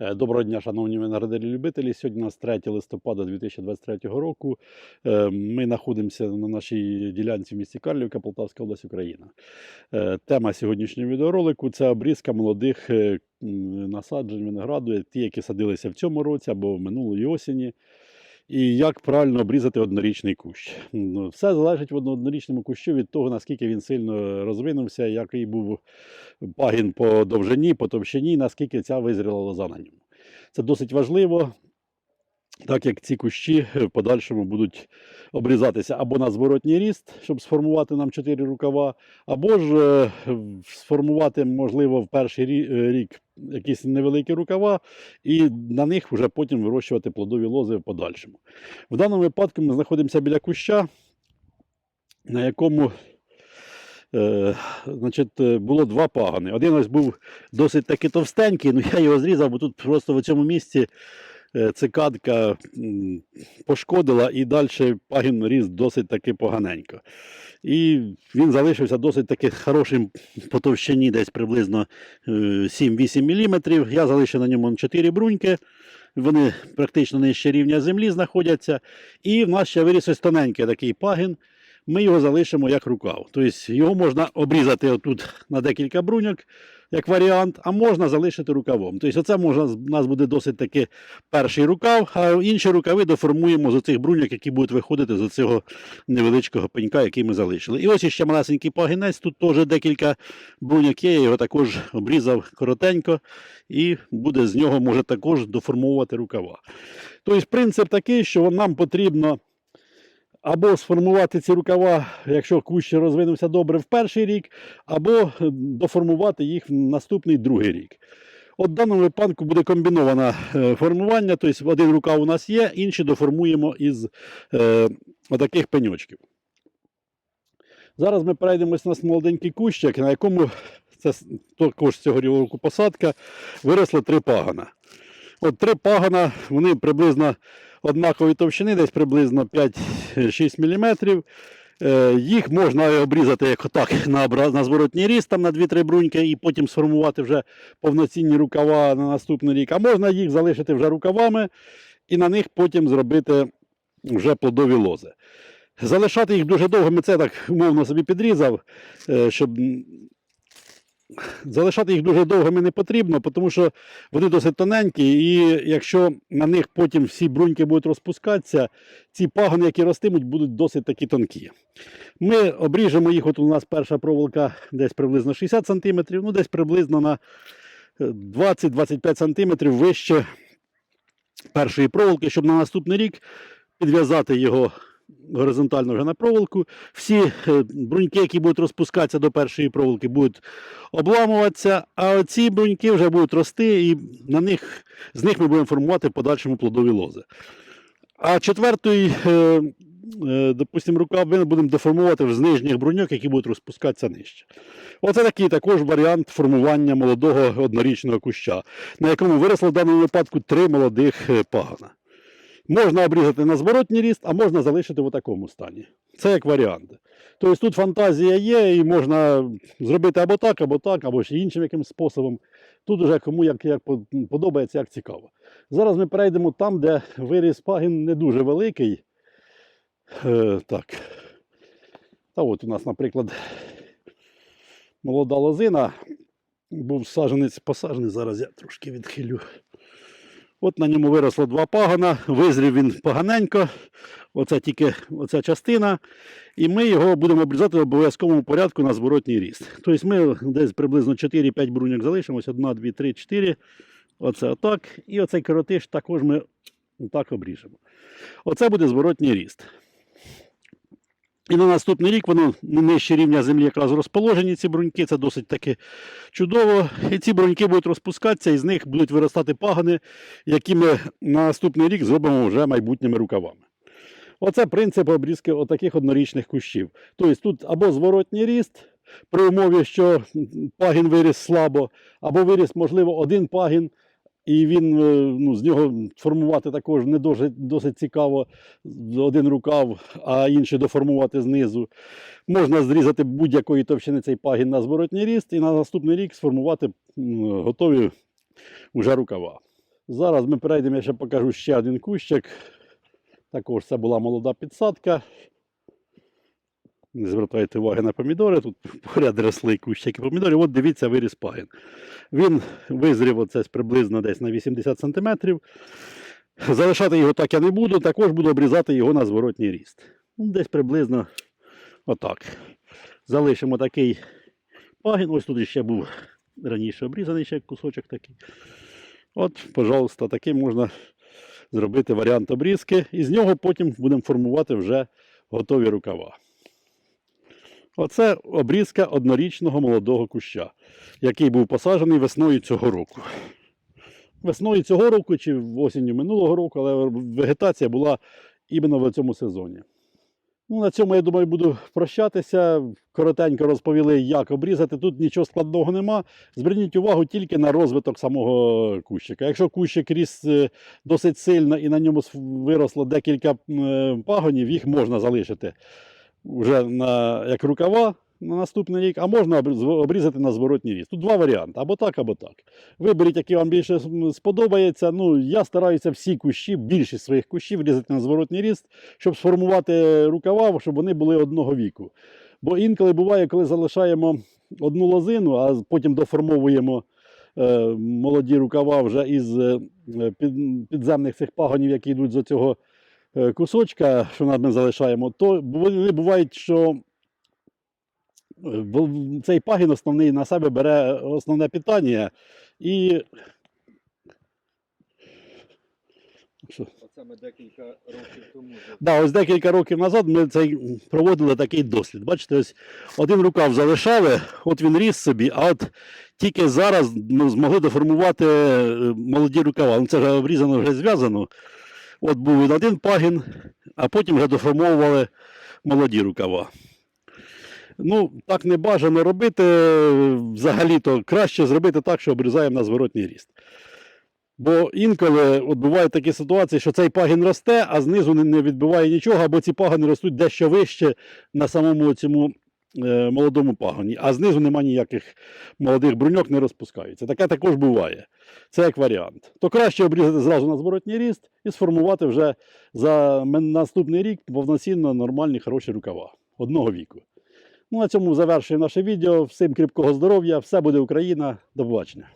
Е, Доброго дня, шановні виноградарі-любителі. Сьогодні у нас 3 листопада 2023 року. Е, Ми знаходимося на нашій ділянці в місті Карлівка, Полтавська область, Україна. Е, Тема сьогоднішнього відеоролику це обрізка молодих насаджень винограду, ті, які садилися в цьому році або в минулої осені. І як правильно обрізати однорічний кущ. Ну, Все залежить в однорічному кущу від того, наскільки він сильно розвинувся, який був пагін по довжині, по товщині, наскільки ця визріла лоза на ньому. Це досить важливо, так як ці кущі в подальшому будуть обрізатися або на зворотній ріст, щоб сформувати нам 4 рукава, або ж е, сформувати, можливо, в перший е, рік якісь невеликі рукава, і на них вже потім вирощувати плодові лози в подальшому. В даному випадку ми знаходимося біля куща, на якому е, значить, е, було два пагани. Один ось був досить таки товстенький, ну я його зрізав, бо тут просто в цьому місці цикадка пошкодила і далі пагін ріс досить таки поганенько. І він залишився досить таки хорошим по товщині, десь приблизно е, 7-8 мм. Я залишив на ньому 4 бруньки. Вони практично нижче рівня землі знаходяться. І в нас ще виріс ось тоненький такий пагін. Ми його залишимо як рукав. Тобто його можна обрізати отут на декілька бруньок, як варіант, а можна залишити рукавом. Тобто, оце можна, у нас буде досить таки перший рукав, а інші рукави доформуємо з оцих бруньок, які будуть виходити з цього невеличкого пенька, який ми залишили. І ось іще малесенький пагінець, тут теж декілька бруньок є, я його також обрізав коротенько, і буде з нього може також доформовувати рукава. Тобто принцип такий, що нам потрібно або сформувати ці рукава, якщо кущ розвинувся добре в перший рік, або е, доформувати їх в наступний другий рік. От в даному випадку буде комбіноване е, формування, тобто один рукав у нас є, інший доформуємо із е, отаких пеньочків. Зараз ми перейдемось на молоденький кущик, на якому це також цього року посадка, виросли три пагана. От три пагана, вони приблизно однакової товщини, десь приблизно 5-6 мм. Їх можна обрізати як отак на, зворотній ріст, там на 2-3 бруньки, і потім сформувати вже повноцінні рукава на наступний рік. А можна їх залишити вже рукавами і на них потім зробити вже плодові лози. Залишати їх дуже довго, ми це так умовно собі підрізав, е, щоб залишати їх дуже довго мені не потрібно, тому що вони досить тоненькі, і якщо на них потім всі бруньки будуть розпускатися, ці пагони, які ростимуть, будуть досить такі тонкі. Ми обріжемо їх, от у нас перша проволока десь приблизно 60 см, ну десь приблизно на е, 20-25 см вище першої проволоки, щоб на наступний рік підв'язати його горизонтально вже на проволоку. Всі е, бруньки, які будуть розпускатися до першої проволоки, будуть обламуватися, а ці бруньки вже будуть рости, і на них, з них ми будемо формувати в подальшому плодові лози. А четвертий, е, е, допустимо, рукав ми будемо деформувати з нижніх бруньок, які будуть розпускатися нижче. Оце такий також варіант формування молодого однорічного куща, на якому виросло в даному випадку три молодих пагана. Можна обрізати на зворотній ріст, а можна залишити в такому стані. Це як варіанти. Тобто тут фантазія є, і можна зробити або так, або так, або ще іншим якимось способом. Тут уже кому як, як подобається, як цікаво. Зараз ми перейдемо там, де виріс пагін не дуже великий. Е, так. Та от у нас, наприклад, молода лозина. Був саджанець посаджений, зараз я трошки відхилю. От на ньому виросло два пагана, визрів він поганенько. Оце тільки оця частина. І ми його будемо обрізати в обов'язковому порядку на зворотній ріст. Тобто ми десь приблизно 4-5 бруньок залишимося, 1, 2, 3, 4. Оце отак. І оцей коротиш також ми так обріжемо. Оце буде зворотній ріст. І на наступний рік воно нижче рівня землі якраз розположені ці бруньки. Це досить таки чудово. І ці бруньки будуть розпускатися, і з них будуть виростати пагани, які ми на наступний рік зробимо вже майбутніми рукавами. Оце принцип обрізки отаких однорічних кущів. Тобто тут або зворотній ріст, при умові, що пагін виріс слабо, або виріс, можливо, один пагін, і він, е, ну, з нього формувати також не дуже, досить цікаво один рукав, а інший доформувати знизу. Можна зрізати будь-якої товщини цей пагін на зворотній ріст і на наступний рік сформувати готові вже рукава. Зараз ми перейдемо, я ще покажу ще один кущик. Також це була молода підсадка. Не звертайте уваги на помідори. Тут поряд росли кущики помідорів. От дивіться, виріс пагін. Він визрів оце приблизно десь на 80 см. Залишати його так я не буду, також буду обрізати його на зворотній ріст. Ну, десь приблизно отак. Залишимо такий пагін. Ось тут ще був раніше обрізаний ще кусочок такий. От, пожалуйста, такий можна зробити варіант обрізки. І з нього потім будемо формувати вже готові рукава. Оце обрізка однорічного молодого куща, який був посаджений весною цього року. Весною цього року чи осінню минулого року, але вегетація була іменно в цьому сезоні. Ну, на цьому, я думаю, буду прощатися. Коротенько розповіли, як обрізати. Тут нічого складного нема. Зверніть увагу тільки на розвиток самого кущика. Якщо кущик ріс е, досить сильно і на ньому виросло декілька е, пагонів, їх можна залишити вже на, як рукава на наступний рік, а можна обрізати на зворотній ріст. Тут два варіанти: або так, або так. Виберіть, який вам більше сподобається. Ну, я стараюся всі кущі, більшість своїх кущів різати на зворотній ріст, щоб сформувати рукава, щоб вони були одного віку. Бо інколи буває, коли залишаємо одну лозину, а потім доформовуємо е, молоді рукава вже із е, підземних цих пагонів, які йдуть з цього кусочка, що ми залишаємо, то вони бувають, що е, цей пагін основний на себе бере основне питання. І що? Оце ми декілька років тому. Да, ось декілька років назад ми цей проводили такий дослід. Бачите, ось один рукав залишали, от він ріс собі, а от тільки зараз ми змогли доформувати е, молоді рукава. Ну, це вже обрізано, вже зв'язано. От був він один пагін, а потім вже доформовували молоді рукава. Ну, так не бажано робити. Взагалі-то краще зробити так, що обрізаємо на зворотній ріст. Бо інколи от бувають такі ситуації, що цей пагін росте, а знизу не, відбиває нічого, або ці пагони ростуть дещо вище на самому цьому молодому пагоні, а знизу нема ніяких молодих бруньок, не розпускаються. Таке також буває. Це як варіант. То краще обрізати зразу на зворотній ріст і сформувати вже за наступний рік повноцінно нормальні хороші рукава одного віку. Ну, на цьому завершуємо наше відео. Всім кріпкого здоров'я, все буде Україна. До побачення.